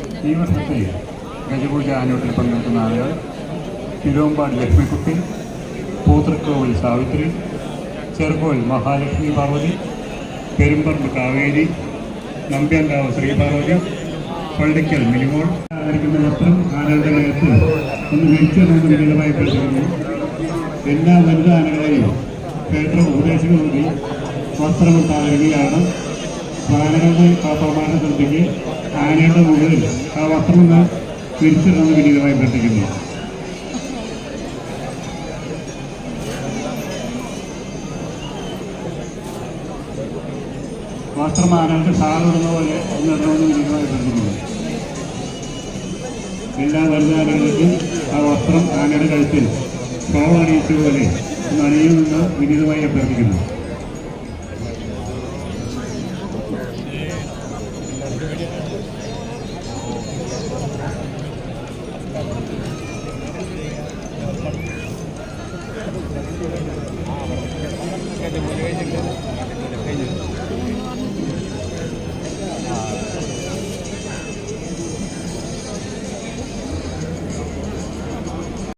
വർഷത്തെ ഗജപൂജ ആനോട്ടിൽ പങ്കെടുക്കുന്ന ആളുകൾ തിരുവമ്പാട് ലക്ഷ്മിക്കുട്ടി പൂത്തൃക്കോവിൽ സാവിത്രി ചെറുകോവിൽ മഹാലക്ഷ്മി പാർവതി പെരുമ്പറമ്പ് കാവേരി നമ്പ്യാങ്കാവ് ശ്രീപാർവതി പള്ളിക്കൽ മിനിമോൾ. ആയിരിക്കുന്ന വസ്ത്രം ആനകളുടെ ഒന്ന് വിരിച്ചിടുന്ന വിധമായി പരിശോധിക്കുന്നു. എല്ലാ വനിതാ ആനകളെയും ക്ഷേത്ര ഉപദേശങ്ങൾ നൽകി വസ്ത്രം താഴുകയാണ് ആനകളുടെ പ്രമാണത്തിലേക്ക് ആനയുടെ മുകളിൽ ആ വസ്ത്രം ഒന്ന് വിരിച്ചിടുന്ന വിനീതമായി ശ്രദ്ധിക്കുന്നു വസ്ത്രം ആനകൾക്ക് സാറിടുന്ന പോലെ ഒന്നിടണമെന്ന് വിനീതമായി ശ്രദ്ധിക്കുന്നു എല്ലാ വനിതാനകൾക്കും ആ വസ്ത്രം ആനയുടെ കഴുത്തിൽ പോലെ ഒന്ന് അണിയുമെന്ന് വിനീതമായി അഭ്യർത്ഥിക്കുന്നു. Thank you.